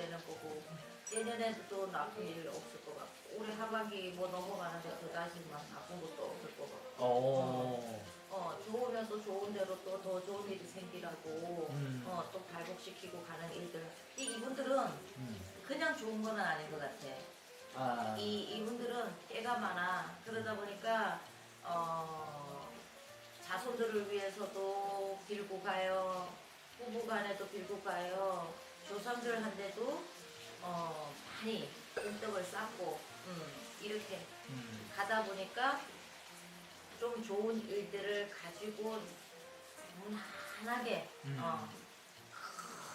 되는 거고. 내년에도 또 나쁜 일 없을 것 같고. 올해 하반기 뭐 넘어가는데 그다지 막 나쁜 것도 없을 것 같고. 어, 어, 좋으면 또 좋은 대로 또 더 좋은 일이 생기라고. 음, 어, 또 발복시키고 가는 일들. 이 이분들은 음. 그냥 좋은 건 아닌 것 같아. 아, 이 이분들은 깨가 많아. 그러다 보니까 어, 자손들을 위해서도 빌고 가요. 부부간에도 빌고 가요. 조상들한테도 어, 많이 은떡을 쌓고 음, 이렇게 음, 가다 보니까 좀 좋은 일들을 가지고 무난하게 음. 어,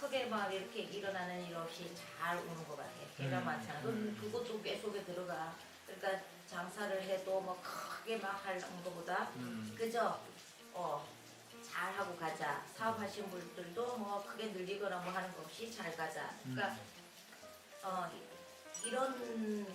크게 막 이렇게 일어나는 일 없이 잘 오는 것 같아. 개가 음. 많잖아. 그럼 음. 그것도 꽤 속에 들어가. 그러니까 장사를 해도 뭐 크게 막 하는 것보다 음, 그저 어 잘 하고 가자. 사업하시는 분들도 뭐 크게 늘리거나 뭐 하는 거 없이 잘 가자. 그러니까 음. 어 이- 이런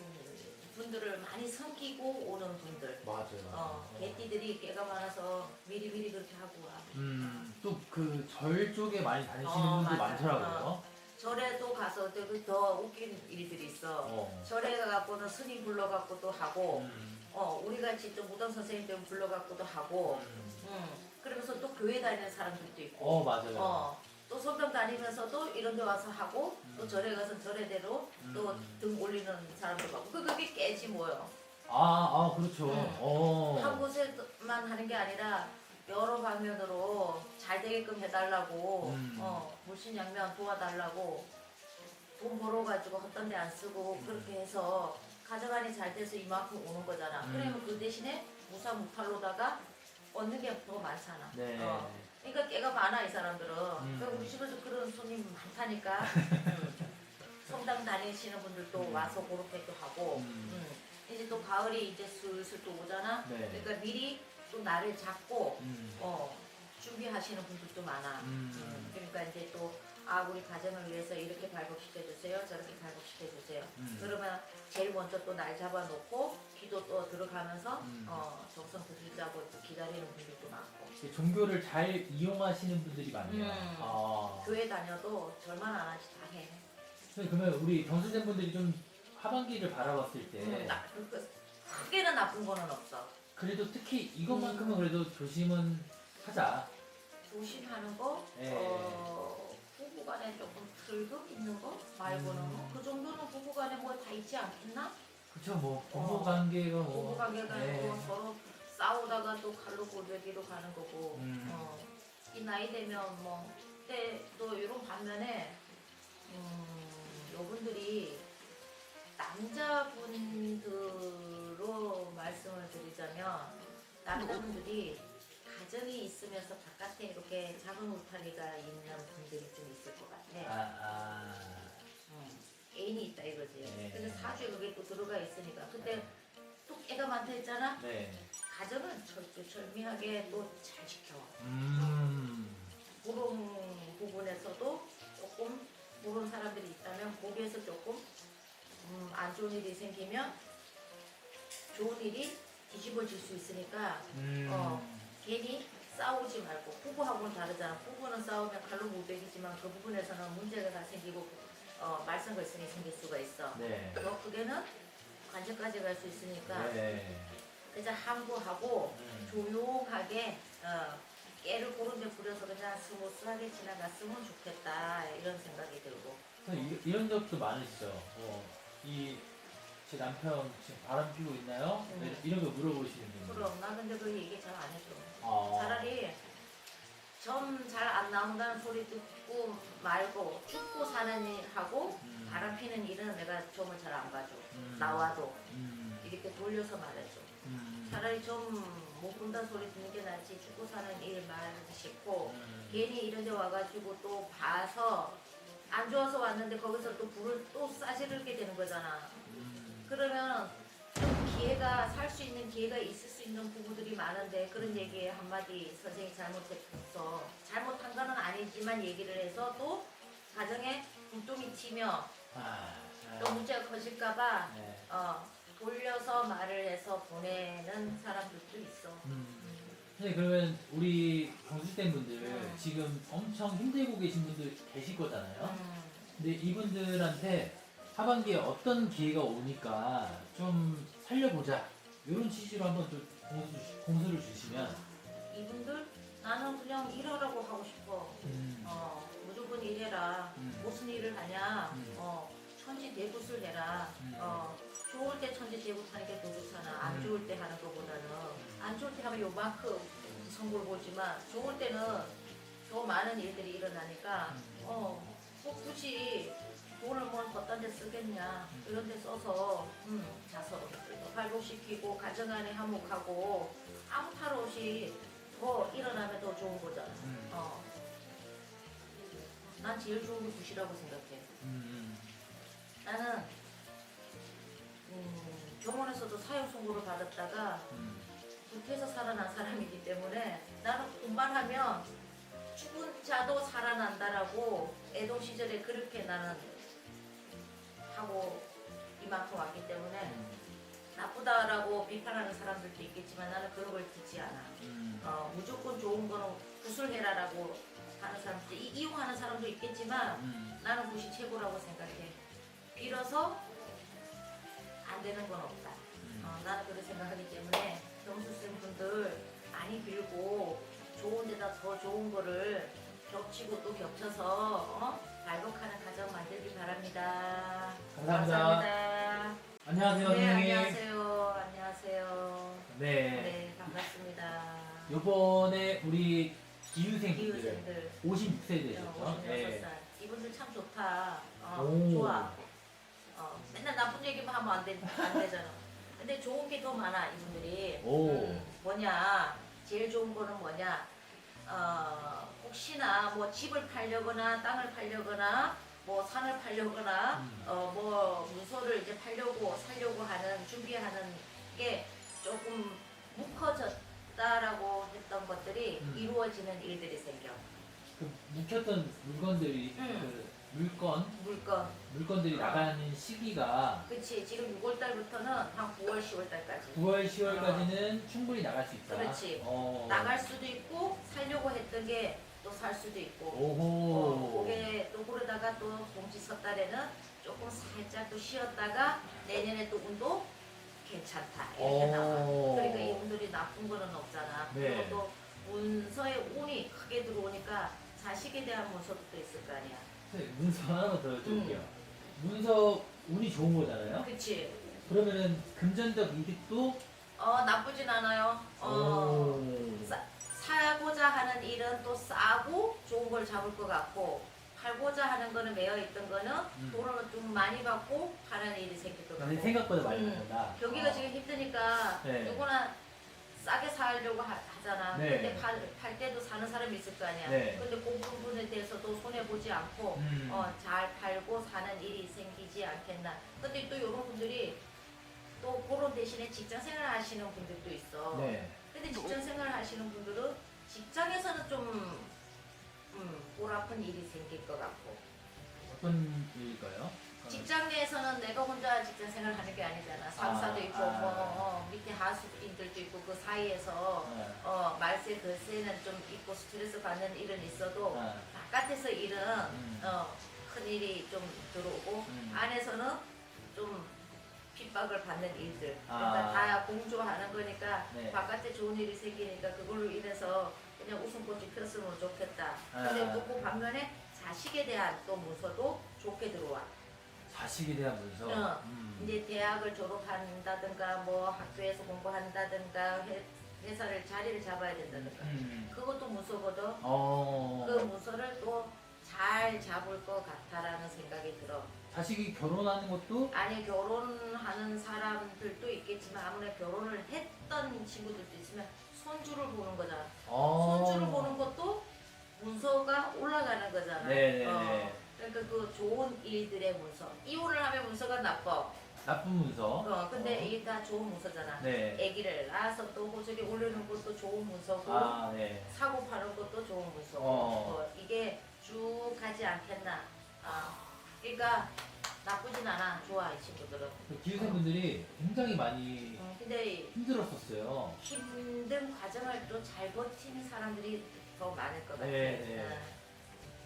분들을 많이 섬기고 오는 분들. 맞아요. 어, 개띠들이 깨가 많아서 미리미리 그렇게 하고 와. 음, 또 그 절 쪽에 많이 다니시는 어, 분들. 많더라고요. 절에도 가서 또더 웃긴 일들이 있어. 어. 절에 가갖고는 스님 불러갖고도 하고, 음, 어, 우리 같이 또 무당 선생님 때문에 불러갖고도 하고, 음. 음, 그러면서 또 교회 다니는 사람들도 있고, 어, 맞아요. 어, 또 성당 다니면서도 이런 데 와서 하고, 또 음. 절에 가서 절에대로 또 음. 등 올리는 사람도 가고, 그- 그게 깨지 뭐요. 아, 아, 그렇죠. 음. 어. 한 곳에만 하는 게 아니라 여러 방면으로 잘 되게끔 해달라고 음. 어, 물신양면 도와달라고 돈 벌어가지고 헛던 데 안 쓰고 음. 그렇게 해서 가정안이 잘 돼서 이만큼 오는 거잖아 음. 그러면 그 대신에 무사무팔로다가 얻는 게더 많잖아 네. 어. 그러니까 깨가 많아 이 사람들은 음. 그러니까 우리 집에서 그런 손님 많다니까 음. 성당 다니시는 분들도 음. 와서 그렇게 또 하고 음. 음. 이제 또 가을이 이제 슬슬 또 오잖아 네. 그러니까 미리 또 나를 잡고 음. 어, 준비하시는 분들도 많아. 음. 음, 그러니까 이제 또 아, 우리 가정을 위해서 이렇게 발복시켜 주세요. 저렇게 발복시켜 주세요. 음. 그러면 제일 먼저 또 날 잡아놓고 기도 또 들어가면서 음. 어, 정성 들이자고 또 기다리는 분들도 많고. 종교를 잘 이용하시는 분들이 많네요. 음. 아. 교회 다녀도 절만 안 하지 다 해. 선생님, 그러면 우리 경수생 분들이 좀 하반기를 바라봤을 때 음, 나, 그, 그, 크게는 나쁜 거는 없어. 그래도 특히 이것만큼은 음. 그래도 조심은 하자. 조심하는 거, 예. 어, 부부간에 조금 틀급 있는 거 말고는 음. 뭐그 정도는 부부간에 뭐 다 있지 않겠나? 그쵸 뭐 어. 부부 관계가 뭐 부부 관계가 네. 뭐 서로 싸우다가 또 칼로 골베기로 가는 거고 음. 어, 이 나이 되면 뭐 그때 또 이런 반면에 음, 요분들이 남자분들로 말씀을 드리자면 남자분들이 가정이 있으면서 바깥에 이렇게 작은 울타리가 있는 분들이 좀 있을 것 같아. 아, 아. 음, 애인이 있다 이거지. 네. 근데 사주에 그게 또 들어가 있으니까. 근데 또 애가 많다 했잖아. 네. 가정은 철두철미하게 또 잘 지켜. 음. 그런 부분에서도 조금 모르는 사람들이 있다면 거기에서 조금 음, 안 좋은 일이 생기면 좋은 일이 뒤집어질 수 있으니까 음. 어. 괜히 싸우지 말고 부부하고는 다르잖아. 부부는 싸우면 칼로 무백이지만 그 부분에서는 문제가 다 생기고 어, 말썽 걸성이 생길 수가 있어. 네. 더 크게는 관제까지 갈 수 있으니까 네. 그래서 함구하고 음. 조용하게 어, 깨를 고른 데 부려서 그냥 스무스하게 지나갔으면 좋겠다 이런 생각이 들고 선생님, 이- 이런 적도 많으시죠? 뭐, 이, 제 남편 지금 바람 피고 있나요? 음. 네, 이런 거 물어보시는 분들. 그럼 나 근데 그 얘기 잘 안 해줘 아. 차라리 점 잘 안 나온다는 소리 듣고 말고 죽고 사는 일하고 음. 바람 피는 일은 내가 점을 잘 안 봐줘 음. 나와도 음. 이렇게 돌려서 말해줘 음. 차라리 좀 못 본다 소리 듣는 게 낫지 죽고 사는 일 말하기 싫고 음. 괜히 이런 데 와가지고 또 봐서 안 좋아서 왔는데 거기서 또 불을 또 싸지르게 되는 거잖아. 음. 그러면 좀 기회가 살 수 있는 기회가 있을 수 있는 부부들이 많은데 그런 얘기 한마디 선생이 잘못했어 잘못한 거는 아니지만 얘기를 해서 또 가정에 불똥이 튀며 아, 또 아, 문제가 커질까봐 네. 어, 돌려서 말을 해서 보내는 사람들도 있어. 음. 선생님 그러면 우리 경수생 분들 음. 지금 엄청 힘들고 계신 분들 계실 거잖아요. 음, 근데 이분들한테 하반기에 어떤 기회가 오니까 좀 살려보자 이런 취지로 한번 좀 공수, 주- 공수를 주시면 이분들 나는 그냥 일하라고 하고 싶어. 음. 어, 무조건 일해라. 음. 무슨 일을 하냐? 음. 어, 천지 대굿을 해라. 음. 어, 좋을 때 천지 대굿 하는 게 더 좋잖아. 안 음. 좋을 때 하는 것보다는 안 좋을 때 하면 요만큼 성골 보지만 좋을 때는 더 많은 일들이 일어나니까 음. 어, 꼭 굳이 돈을 뭘 어떤 데 쓰겠냐 음. 이런 데 써서 음, 자서 발복시키고 가정 안에 화목하고 아무 탈 없이 더 일어나면 더 좋은 거잖아. 음. 어. 난 제일 좋은 게 굿이라고 생각해. 음. 나는 음, 병원에서도 사형 선고를 받았다가 음. 굿해서 살아난 사람이기 때문에 나는 운반하면 죽은 자도 살아난다라고 애동 시절에 그렇게 나는 하고 이만큼 왔기 때문에 음. 나쁘다라고 비판하는 사람들도 있겠지만 나는 그런 걸 듣지 않아. 음. 어, 무조건 좋은 거는 굿을 해라라고 하는 사람들, 이, 이용하는 사람도 있겠지만 음. 나는 굿이 최고라고 생각해. 빌어서 안 되는 건 없다. 음. 어, 나는 그렇게 생각하기 때문에 경수생 분들 많이 빌고 좋은 데다 더 좋은 거를 겹치고 또 겹쳐서 어? 발복하는 가정 만들기 바랍니다. 감사합니다. 감사합니다. 안녕하세요, 네, 선생님. 안녕하세요. 안녕하세요. 네. 네, 반갑습니다. 요번에 우리 기유생 분들 이웃생들 56세 되셨죠? 56살 네. 이분들 참 좋다. 어, 오. 좋아. 어, 맨날 나쁜 얘기만 하면 안, 되, 안 되잖아. 근데 좋은 게 더 많아 이분들이. 오. 음, 뭐냐? 제일 좋은 거는 뭐냐? 어, 혹시나 뭐 집을 팔려거나 땅을 팔려거나 뭐 산을 팔려거나 음. 어, 뭐 문서를 이제 팔려고 살려고 하는 준비하는 게 조금 묵혀졌다라고 했던 것들이 음. 이루어지는 일들이 생겨. 그 묵혔던 물건들이 음. 그 물건 물건. 물건들이 나가는 시기가 그치. 지금 6월 달부터는 한 9월, 10월 달까지. 9월, 10월까지는 충분히 나갈 수 있다. 그렇지. 어. 나갈 수도 있고 살려고 했던 게 또 살 수도 있고. 오호. 어, 그게 또 그러다가 또 봉지 섰달에는 조금 살짝 또 쉬었다가 내년에 또 운도 괜찮다 이렇게 오. 나와. 그러니까 이 운들이 나쁜 거는 없잖아. 네. 그리고 또 문서에 운이 크게 들어오니까 자식에 대한 문서도 또 있을 거 아니야. 네, 문서 하나만 더 여쭤볼게요. 음. 문서 운이 좋은 거잖아요. 그치? 그러면은 금전적 이득도 어 나쁘진 않아요. 어 오. 싸- 사고자 하는 일은 또 싸고 좋은 걸 잡을 것 같고 팔고자 하는 거는 매여 있던 거는 음. 돈을 좀 많이 받고 파는 일이 생길 것 아니, 같고. 생각보다 많이 음. 받는다. 경기가 어. 지금 힘드니까 네. 누구나 싸게 살려고 하, 잖아 네. 근데 팔, 팔 때도 사는 사람이 있을 거 아니야. 네. 근데 그 부분에 대해서도 손해 보지 않고 음. 어, 잘 팔고 사는 일이 생기지 않겠나. 근데 또 이런 분들이 또 그런 대신에 직장 생활 하시는 분들도 있어. 네. 근데 직장 생활 하시는 분들은 직장에서는 좀 음, 골 아픈 일이 생길 것 같고 어떤 일일까요? 직장 내에서는 내가 혼자 직장 생활 하는 게 아니잖아. 상사도 아, 있고 아. 뭐 어, 밑에 하수인들도 있고 그 사이에서 네. 어, 말세 글쎄는 좀 있고 스트레스 받는 일은 있어도 아, 바깥에서 일은 음. 어, 큰 일이 좀 들어오고 음. 안에서는 좀 핍박을 받는 일들 그러니까 아. 다 공조하는 거니까 네. 바깥에 좋은 일이 생기니까 그걸로 인해서 그냥 웃음꽃이 폈으면 좋겠다 근데 아. 또 그 반면에 자식에 대한 또 문서도 좋게 들어와 자식에 대한 문서. 어. 음. 이제 대학을 졸업한다든가 뭐 학교에서 공부한다든가 회, 회사를 자리를 잡아야 된다든가 음. 그것도 문서거든 어. 그 문서를 또 잘 잡을 것 같다라는 생각이 들어. 자식이 결혼하는 것도 아니 결혼하는 사람들도 있겠지만 아무래도 결혼을 했던 친구들도 있으면 손주를 보는 거잖아. 어. 손주를 보는 것도 문서가 올라가는 거잖아. 네네네. 어, 그러니까 그 좋은 일들의 문서. 이혼을 하면 문서가 나빠. 나쁜 문서. 어, 근데 어. 이게 다 좋은 문서잖아. 네. 아기를 낳아서 또 호적에 올리는 것도 좋은 문서고 아, 네. 사고 파는 것도 좋은 문서고 어. 어, 이게 쭉 가지 않겠나. 아, 그러니까 나쁘진 않아. 좋아 이 친구들은. 그 기후생분들이 굉장히 많이 음, 근데 힘들었었어요. 힘든 과정을 또 잘 버티는 사람들이 더 많을 것 같아. 네, 네.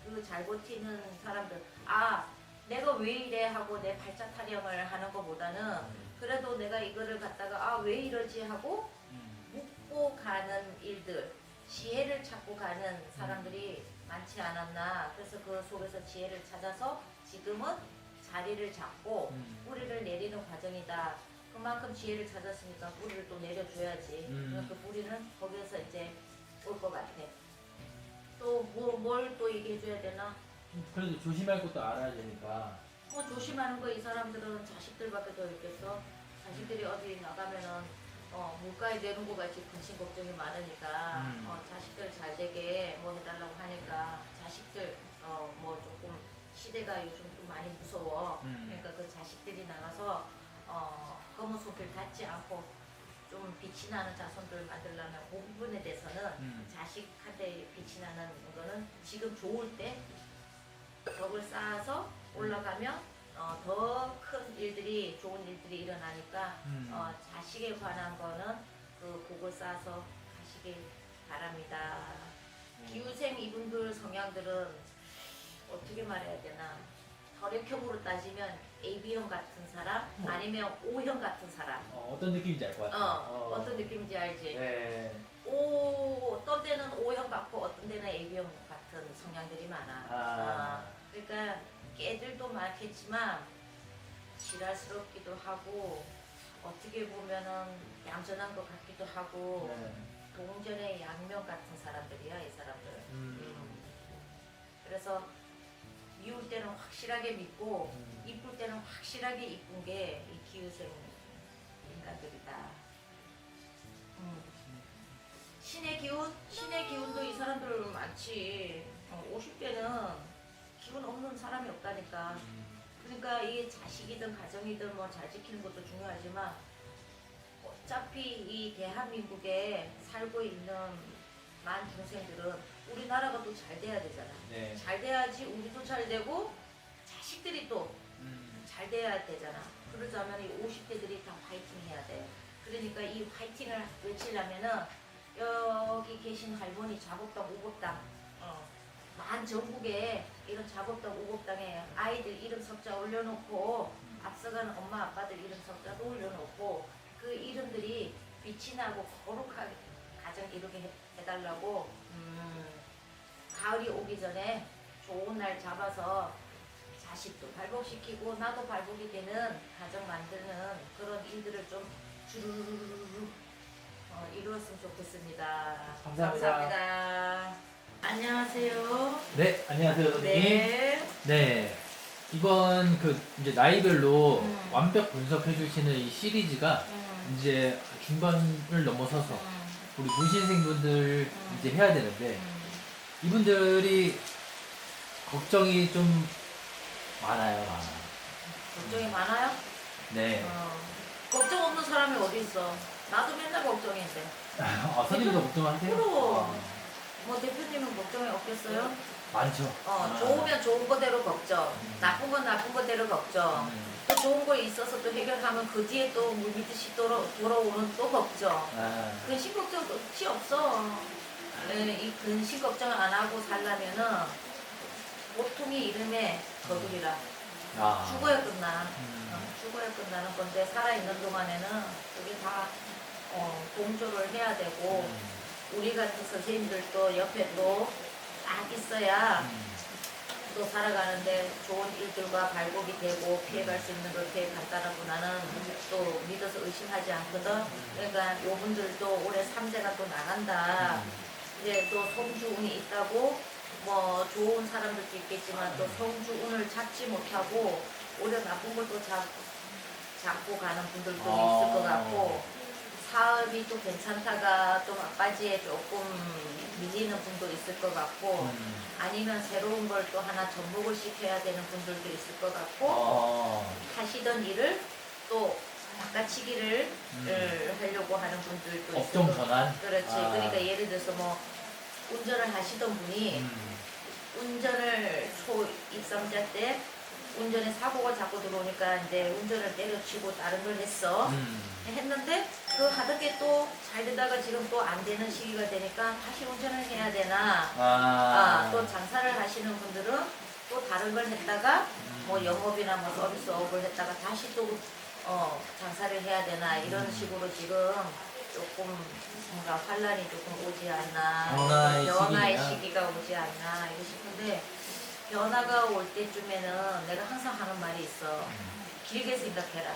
그 잘 버티는 사람들. 아 내가 왜 이래 하고 내 발작 타령을 하는 것보다는 그래도 내가 이거를 갖다가 아 왜 이러지 하고 음. 묻고 가는 일들 지혜를 찾고 가는 사람들이 많지 않았나. 그래서 그 속에서 지혜를 찾아서 지금은 자리를 잡고 음. 뿌리를 내리는 과정이다. 그만큼 지혜를 찾았으니까 뿌리를 또 내려줘야지. 음. 그 뿌리는 거기에서 이제 올 것 같아 또뭘또 얘기해줘야 되나 그래도 조심할 것도 알아야 되니까. 뭐 조심하는 거 이 사람들은 자식들밖에 더 있겠어. 자식들이 어디 나가면은 어, 물가에 내는 거 같이 근심 걱정이 많으니까 음. 어, 자식들 잘 되게 뭐 해달라고 하니까 자식들 어, 뭐 조금 시대가 요즘 좀 많이 무서워. 음. 그러니까 그 자식들이 나가서 어, 검은 손길 닿지 않고 좀 빛이 나는 자손들 만들려면 그 부분에 대해서는 음. 자식한테 빛이 나는 거는 지금 좋을 때 덕을 쌓아서 올라가면 어, 더 큰 일들이 좋은 일들이 일어나니까 음. 어, 자식에 관한 거는 그 복을 쌓아서 가시길 바랍니다. 기후생 이분들 성향들은 어떻게 말해야 되나 혈액형으로 따지면 AB형 같은 사람 어. 아니면 O형 같은 사람 어, 어떤 느낌인지 알것 어, 같아요. 어떤 느낌인지 알지? 네. 오, 어떤 데는 O형 같고 어떤 데는 AB형 같은 성향들이 많아. 아. 그러니까 깨들도 많겠지만 지랄스럽기도 하고 어떻게 보면은 얌전한 것 같기도 하고 네. 동전의 양면 같은 사람들이야 이 사람들. 음. 음. 그래서 때는 확실하게 믿고 음. 이쁠 때는 확실하게 이쁜 게 이 기후생 인간들이다. 음. 신의 기운? 신의 기운도 이 사람들 많지. 어, 50대는 기운 없는 사람이 없다니까. 음. 그러니까 이 자식이든 가정이든 뭐 잘 지키는 것도 중요하지만 어차피 이 대한민국에 살고 있는 만 중생들은 우리나라가 또 잘 돼야 되잖아. 네. 잘 돼야지 우리도 잘 되고 자식들이 또 잘 음. 돼야 되잖아. 그러자면 이 50대들이 다 파이팅 해야 돼. 그러니까 이 파이팅을 외치려면은 여기 계신 할머니 작업당 오곡당 어, 만 전국에 이런 작업당 오곡당에 아이들 이름 석자 올려놓고 앞서가는 엄마 아빠들 이름 석자도 올려놓고 그 이름들이 빛이 나고 거룩하게 가정 이루게 해- 해달라고 음, 가을이 오기 전에 좋은 날 잡아서 자식도 발복시키고 나도 발복이 되는 가정 만드는 그런 일들을 좀 주르르르르 어, 이루었으면 좋겠습니다. 감사합니다. 감사합니다. 안녕하세요. 네, 안녕하세요, 선생님. 네. 네. 이번 그 이제 나이별로 음. 완벽 분석해 주시는 이 시리즈가 음, 이제 중반을 넘어서서 음, 우리 문신생분들 음. 이제 해야 되는데 음. 이분들이 걱정이 좀 많아요, 많아. 걱정이 많아요? 네. 어, 걱정 없는 사람이 어디 있어? 나도 맨날 걱정인데. 아, 선생님도 걱정하세요? 그럼. 아, 뭐 대표님은 걱정이 없겠어요? 많죠. 어, 아. 좋으면 좋은 거대로 걱정, 음. 나쁜 건 나쁜 거대로 걱정. 음. 또 좋은 거 있어서 또 해결하면 그 뒤에 또 물밑듯이 돌아, 돌아오는 또 걱정. 아, 근심 걱정 끝이 없어. 네, 이 근심 걱정 안 하고 살려면은 고통의 이름에 거두리라. 아. 죽어야 끝나. 음. 어, 죽어야 끝나는 건데 살아있는 동안에는 그게 다 어, 동조를 해야 되고 음. 우리 같은 선생님들도 옆에 또 딱 있어야 음. 또 살아가는데 좋은 일들과 발복이 되고 피해갈 수 있는 걸 피해 간다라고 나는 또 믿어서 의심하지 않거든. 그러니까 요분들도 올해 3대가 또 나간다. 음. 이제 또 성주운이 있다고 뭐 좋은 사람들도 있겠지만 또 성주운을 잡지 못하고 오히려 나쁜 걸또 잡, 잡고 가는 분들도 있을 것 같고 사업이 또 괜찮다가 또 막바지에 조금 밀리는 분도 있을 것 같고 음. 아니면 새로운 걸 또 하나 접목을 시켜야 되는 분들도 있을 것 같고 어. 하시던 일을 또 바깥치기를 음. 을 하려고 하는 분들도 업종 있고 전환. 그렇지. 아. 그러니까 예를 들어서 뭐 운전을 하시던 분이 음. 운전을 초 입상자 때 운전에 사고가 자꾸 들어오니까 이제 운전을 때려치고 다른 걸 했어. 음. 했는데 그 하던 게또잘 되다가 지금 또 안 되는 시기가 되니까 다시 운전을 해야 되나. 아. 아, 또 장사를 하시는 분들은 또 다른 걸 했다가 음. 뭐 영업이나 뭐 서비스업을 했다가 다시 또 어, 장사를 해야 되나 이런 음. 식으로 지금 조금 뭔가 환란이 조금 오지 않나 시기냐? 시기가 오지 않나 이러 싶은데 변화가 올 때쯤에는 내가 항상 하는 말이 있어 길게 생각해라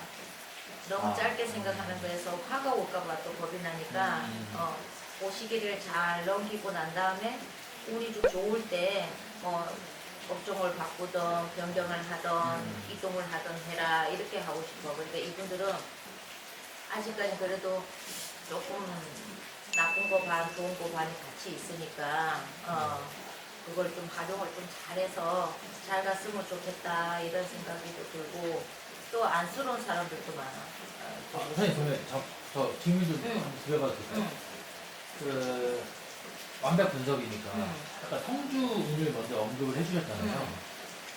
너무 아. 짧게 생각하는 거에서 화가 올까봐 또 겁이 나니까 음. 어, 그 시기를 잘 넘기고 난 다음에 운이 좀 좋을 때뭐 업종을 바꾸던 변경을 하던 음. 이동을 하던 해라 이렇게 하고 싶어. 그러니까 이분들은 아직까지 그래도 조금 나쁜 거 반, 좋은 거 반이 같이 있으니까 어, 그걸 좀 활용을 좀 잘해서 잘 갔으면 좋겠다 이런 생각이 또 들고 또 안쓰러운 사람들도 많아. 어, 아, 또 선생님 그러면 저, 저 질문 좀 응. 한번 드려봐도 될까요? 응, 그 완벽 분석이니까 응. 아까 성주 운을 먼저 언급을 해주셨잖아요. 응.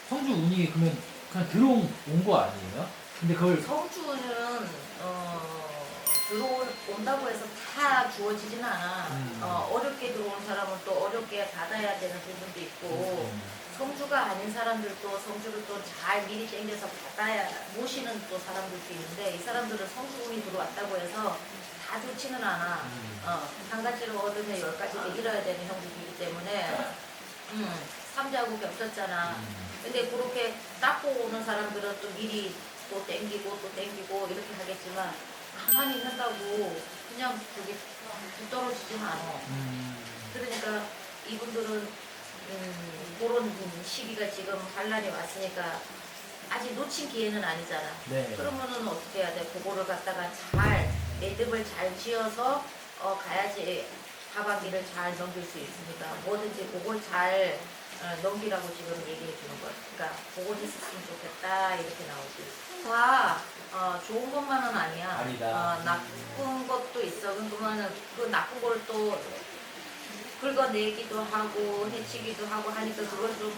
성주 운이 그러면 그냥 들어온 거 아니에요? 근데 그걸 성주는 어, 들어온다고 해서 다 주어지진 않아. 음. 어, 어렵게 들어온 사람은 또 어렵게 받아야 되는 부분도 있고 음. 성주가 아닌 사람들도 성주를 또 잘 미리 땡겨서 받아야 모시는 또 사람들도 있는데 이 사람들은 성주운이 들어왔다고 해서 다 좋지는 않아. 음. 어, 한 가지를 얻으면 열 가지를 잃어야 되는 형국이기 때문에 음, 삼자하고 겹쳤잖아. 음. 근데 그렇게 닦고 오는 사람들은 또 미리 또 땡기고 또 땡기고 이렇게 하겠지만 가만히 있는다고 그냥 그게 떨어지지는 않아. 음. 그러니까 이분들은 음, 그런 시기가 지금 반란이 왔으니까 아직 놓친 기회는 아니잖아. 네. 그러면은 어떻게 해야 돼? 그거를 갖다가 잘 매듭을 잘 지어서 어, 가야지 하반기를 잘 넘길 수 있으니까 뭐든지 그걸 잘 어, 넘기라고 지금 얘기해 주는 거야. 그러니까 그걸 했었으면 좋겠다 이렇게 나오지. 다 어, 좋은 것만은 아니야. 아니다. 어, 나쁜 것도 있어. 그러면은 그 나쁜 걸 또 긁어내기도 하고 해치기도 하고 하니까 그걸 좀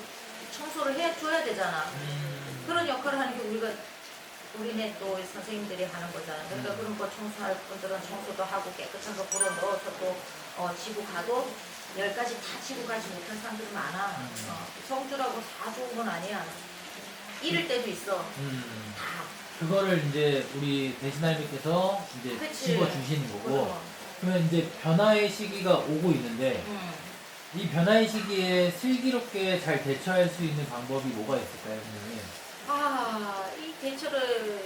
청소를 해줘야 되잖아. 음. 그런 역할을 하는 게 우리가 우리네 또 선생님들이 하는 거잖아. 그러니까 음. 그런 거 청소할 분들은 청소도 하고 깨끗한 거 불어 넣어서 또 어, 지고 가도 열 가지 다 지고 가지 못한 사람들이 많아. 음. 어, 성주라고 다 좋은 건 아니야. 잃을 때도 있어. 음. 다. 그거를 이제 우리 대신할님께서 이제 그치. 집어 주시는 거고. 그러면 이제 변화의 시기가 오고 있는데 음. 이 변화의 시기에 슬기롭게 잘 대처할 수 있는 방법이 뭐가 있을까요, 선생님? 아, 이 대처를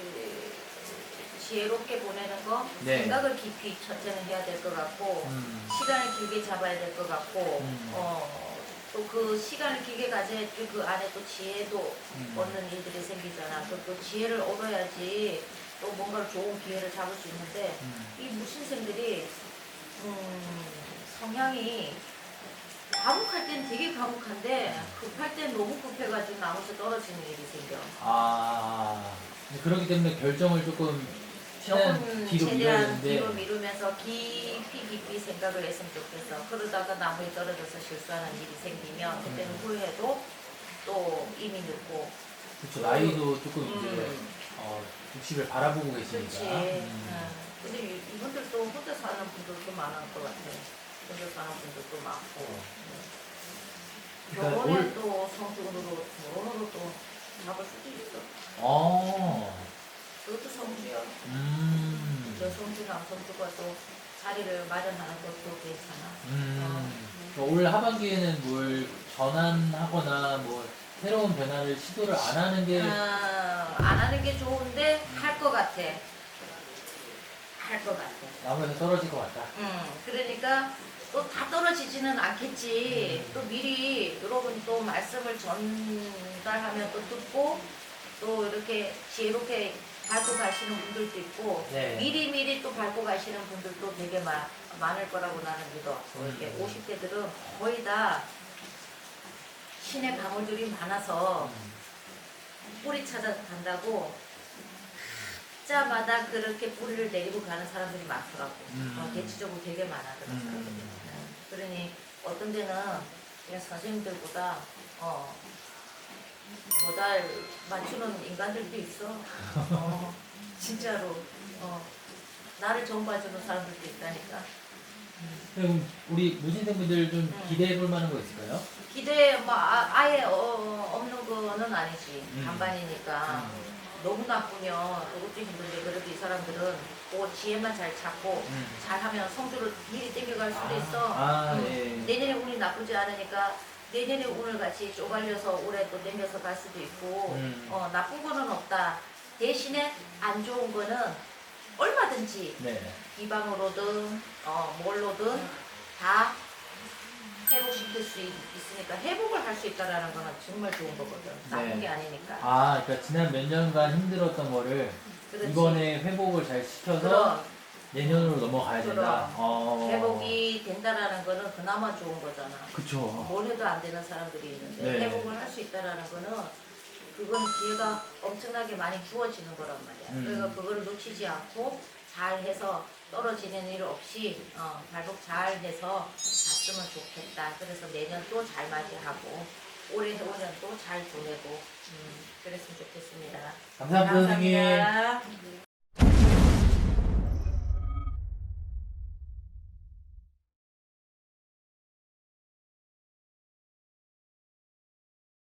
지혜롭게 보내는 거 네. 생각을 깊이 첫째는 해야 될 것 같고 음. 시간을 길게 잡아야 될 것 같고 음. 어, 또 그 시간을 길게 가져야 그- 그 안에 또 지혜도 음. 얻는 일들이 생기잖아. 또, 또 지혜를 얻어야지 또 뭔가를 좋은 기회를 잡을 수 있는데 음. 이 무신생들이 음, 성향이 과묵할 땐 되게 과묵한데 급할 땐 너무 급해가지고 나무에서 떨어지는 일이 생겨. 아 근데 그렇기 때문에 결정을 조금 조금 뒤로 밀어야 최대한 되는데 뒤로 미루면서 깊이 깊이 생각을 했으면 좋겠어. 그러다가 나무에 떨어져서 실수하는 일이 생기면 그때는 음. 후회해도 또 이미 늦고. 그쵸 나이도 조금 이제 음, 어, 60을 바라보고 그렇지. 계시니까 음. 음. 근데 이- 이분들도 혼자 사는 분들도 많을 것 같아. 혼자 사는 분들도 많고. 그러니까 병원에 올- 또 성적으로 결혼으로 또 잡을 수도 있어. 어, 그것도 성주야. 음, 여성주 남성주가 또 자리를 마련하는 것도 괜찮아. 음. 그러니까 올 하반기에는 뭘 전환하거나 뭐 새로운 변화를 시도를 안 하는 게 아, 안 하는 게 좋은데 할 것 같아. 할 것 같아. 나무에서 떨어질 것 같다. 음, 그러니까 또 다 떨어지지는 않겠지. 음. 또 미리 여러분 또 말씀을 전달하면 또 듣고 또 이렇게 지혜롭게 밟고 가시는 분들도 있고 네. 미리 미리 또 밟고 가시는 분들도 되게 많, 많을 거라고 나는 믿어. 이렇게 음. 50대들은 거의 다 신의 가물들이 많아서 음. 뿌리 찾아간다고 각자마다 그렇게 뿌리를 내리고 가는 사람들이 많더라고. 음. 어, 대체적으로 되게 많아 그런 음. 사람들이. 음. 그러니 어떤 데는 그냥 선생님들보다 어, 더 잘 맞추는 인간들도 있어. 어, 진짜로. 어, 나를 전부해주는 사람들도 있다니까. 그럼 우리 무신생 분들 좀 음. 기대해 볼 만한 거 있을까요? 기대 뭐 아, 아예 어, 없는 거는 아니지. 음. 반반이니까. 너무 나쁘면 그것도 힘든데 그래도 이 사람들은 그 지혜만 잘 찾고 음. 잘하면 성주를 미리 땡겨갈 수도 있어. 아, 음. 네. 내년에 운이 나쁘지 않으니까 내년에 운을 같이 쪼갈려서 올해 또 땡겨서 갈 수도 있고 음. 어, 나쁜 거는 없다. 대신에 안 좋은 거는 얼마든지 네. 비방으로든 어, 뭘로든 다 회복시킬 수 있, 으니까 회복을 할 수 있다라는 거는 정말 좋은 거거든. 나쁜 네. 게 아니니까. 아, 그러니까 지난 몇 년간 힘들었던 거를 그렇지. 이번에 회복을 잘 시켜서 그럼 내년으로 넘어가야 된다. 그럼. 어. 회복이 된다라는 거는 그나마 좋은 거잖아. 그쵸. 뭘 해도 안 되는 사람들이 있는데 네. 회복을 할 수 있다라는 거는 그건 기회가 엄청나게 많이 주어지는 거란 말이야. 음. 그래서 그거를 놓치지 않고 잘 해서 떨어지는 일 없이 어, 발복 잘 해서 갔으면 좋겠다. 그래서 내년 또 잘 맞이하고 올해 올년 또 잘 보내고 음, 그랬으면 좋겠습니다. 감사합니다, 선생님. 감사합니다.